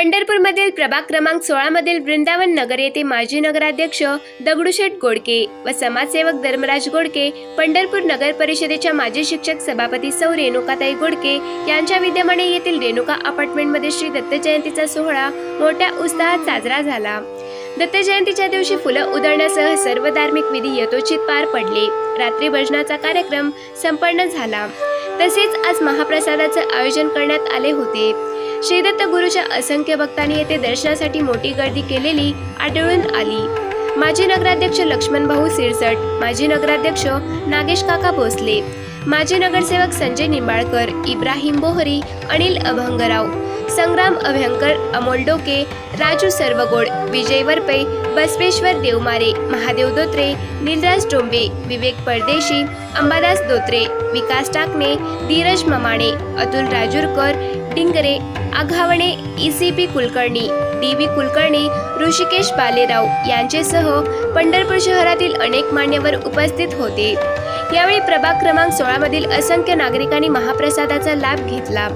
पंढरपूरमधील प्रभाग क्रमांक सोळामधील वृंदावन नगर येथे माजी नगराध्यक्ष दगडूशेठ गोडके व समाजसेवक धर्मराज गोडके पंढरपूर नगर परिषदेच्या माजी शिक्षक सभापती सौ रेणुकाताई गोडके यांच्या विद्यमाने येथील रेणुका अपार्टमेंटमध्ये श्री दत्त जयंतीचा सोहळा मोठ्या उत्साहात साजरा झाला. दत्त जयंतीच्या दिवशी फुलं उधळण्यासह सर्व धार्मिक विधी यथोचित पार पडले. रात्री भजनाचा कार्यक्रम संपन्न झाला. तसेच आज महाप्रसादाचं आयोजन करण्यात आले होते. श्रीदत्त गुरुच्या असंख्य भक्तांनी येथे दर्शनासाठी मोठी गर्दी केलेली आढळून आली. माजी नगराध्यक्ष लक्ष्मण भाऊ सिरसट माजी नगराध्यक्ष नागेश काका भोसले माजी नगरसेवक संजय निंबाळकर इब्राहिम बोहरी अनिल अभंगराव संग्राम अभ्यंकर अमोल डोके राजू सर्वगोड विजय वरपे बसवेश्वर देवमारे महादेव दोत्रे निलराज डोंबे विवेक परदेशी Ambadas Dotre Vikas Takane Dheeraj Mamane Atul Rajurkar Dingre Aghavane E C P Kulkarni D V Kulkarni Hrishikesh Balerao यांचेसह Pandharpur शहरातील अनेक मान्यवर उपस्थित होते. यावेळी प्रभाग क्रमांक सोळामधील असंख्य नागरिकांनी महाप्रसादाचा लाभ घेतला.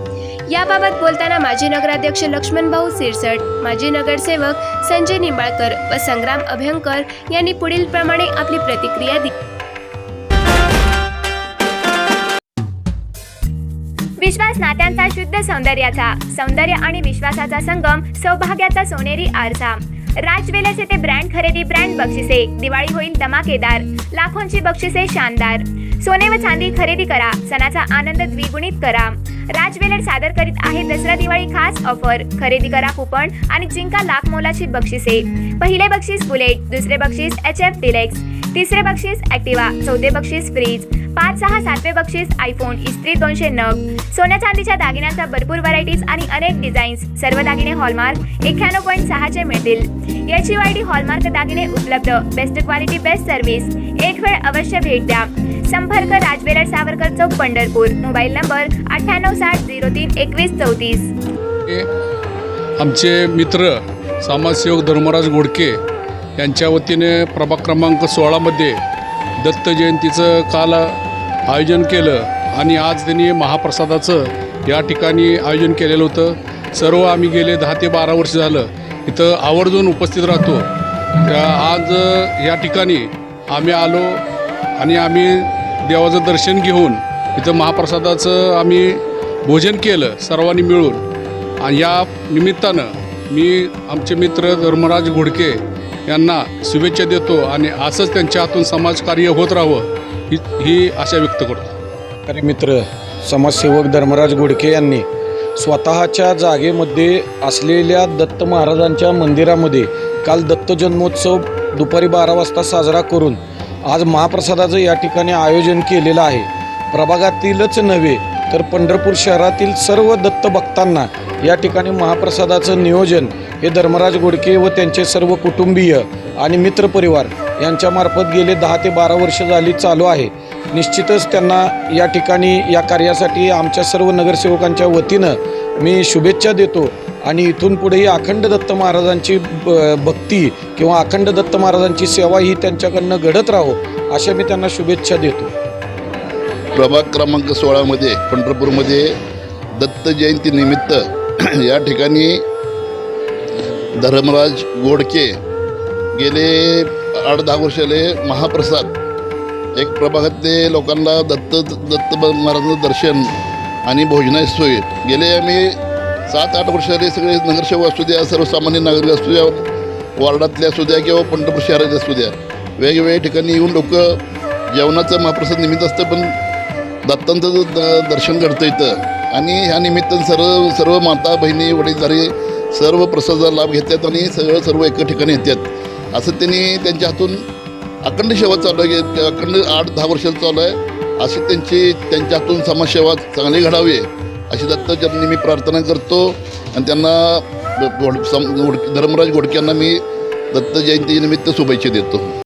याबाबत बोलताना माजी नगराध्यक्ष लक्ष्मण भाऊ सिरसट माजी नगरसेवक संजय निंबाळकर व संग्राम अभ्यंकर यांनी पुढील प्रमाणे आपली प्रतिक्रिया दिली. विश्वास नात्यांचा शुद्ध सौंदर्याचा सौंदर्य आणि विश्वासाचा संगम सौभाग्याचा सोनेरी आरसा. राज येथे ब्रँड खरेदी ब्रँड बक्षिसे दिवाळी होईल धमाकेदार लाखोंची बक्षिसे शानदार. सोने व चांदी खरेदी करा सणाचा आनंद द्विगुणित करा. राज सादर करीत आहे दसरा दिवाळी खास ऑफर खरेदी करा कुपन आणि जिंका लाख मोलाची बक्षिसे. पहिले बक्षीस बुलेट दुसरे बक्षीस एच एफ डिलेक्स तिसरे बक्षीस ॲक्टिवा चौथे बक्षीस फ्रीज पाच सहा सातवे बक्षीस आयफोन इस्त्री दोनशे नग. सोन्या चांदीच्या दागिन्यांचा भरपूर व्हरायटीज आणि अनेक डिझाईन्स सर्व दागिने हॉलमार्क एक्क्याण्णव पॉईंट सहाचे मिळतील. याची वायडी हॉलमार्क दागिने उपलब्ध. बेस्ट क्वालिटी बेस्ट सर्व्हिस एक वेळ अवश्य भेट द्या. संपर्क राजवेलर सावरकर चौक पंढरपूर. मोबाईल नंबर अठ्ठ्याण्णव साठ झिरो तीन एकवीस चौतीस. आमचे मित्र समाजसेवक धर्मराज गोडके यांच्या वतीने प्रभाग क्रमांक सोळामध्ये दत्त जयंतीचं काल आयोजन केलं आणि आज त्यांनी महाप्रसादाचं या ठिकाणी आयोजन केलेलं होतं. सर्व आम्ही गेले दहा ते बारा वर्ष झालं. इथं आवर्जून उपस्थित राहतो. त्या आज या ठिकाणी आम्ही आलो आणि आम्ही देवाचं दर्शन घेऊन इथं महाप्रसादाचं आम्ही भोजन केलं सर्वांनी मिळून. आणि या निमित्तानं मी आमचे मित्र धर्मराज घोडके यांना शुभेच्छा देतो आणि असंच त्यांच्या हातून समाजकार्य होत राहावं ही ही आशा व्यक्त करतो. अरे मित्र समाजसेवक धर्मराज घोडके यांनी स्वतःच्या जागेमध्ये असलेल्या दत्त महाराजांच्या मंदिरामध्ये काल दत्त जन्मोत्सव दुपारी बारा वाजता साजरा करून आज महाप्रसादाचं या ठिकाणी आयोजन केलेलं आहे. प्रभागातीलच नव्हे तर पंढरपूर शहरातील सर्व दत्त भक्तांना या ठिकाणी महाप्रसादाचं नियोजन हे धर्मराज गोडके व त्यांचे सर्व कुटुंबीय आणि मित्रपरिवार यांच्यामार्फत गेले दहा ते बारा वर्ष झाली चालू आहे. निश्चितच त्यांना या ठिकाणी या कार्यासाठी आमच्या सर्व नगरसेवकांच्या वतीनं मी शुभेच्छा देतो. आणि इथून पुढेही अखंड दत्त महाराजांची ब- भक्ती किंवा अखंड दत्त महाराजांची सेवा ही त्यांच्याकडनं घडत राहो अशा मी त्यांना शुभेच्छा देतो. प्रभाग क्रमांक सोळामध्ये पंढरपूरमध्ये दत्त जयंतीनिमित्त या ठिकाणी धर्मराज गोडके गेले आठ दहा वर्षाले महाप्रसाद. एक प्रभागातले लोकांना दत्त दत्त महाराजांचं दर्शन आणि भोजनाची सोय. गेले आम्ही सात आठ वर्षाले सगळे नगरसेवक असू द्या सर्वसामान्य नागरिक असू द्या वार्डातले असू द्या किंवा पंढरपूर शहरातले असू द्या वेगवेगळ्या ठिकाणी येऊन लोक जेवणाचं महाप्रसाद निमित्त असतं पण दत्तांचं द- दर्शन घडतं इथं. आणि ह्या निमित्तानं सर्व सर्व माता बहिणी वडीलधारी सर्व प्रसादाचा लाभ घेतात आणि सगळं सर्व एका ठिकाणी येतात. असं त्यांनी त्यांच्या हातून अखंड सेवा चालू आहे अखंड आठ दहा वर्षाला चालू आहे. अशी त्यांची त्यांच्या हातून समाजसेवा चांगली घडावी अशी दत्तचरणी मी प्रार्थना करतो. आणि त्यांना सम- धर्मराज गोडके यांना मी दत्त जयंतीनिमित्त शुभेच्छा देतो.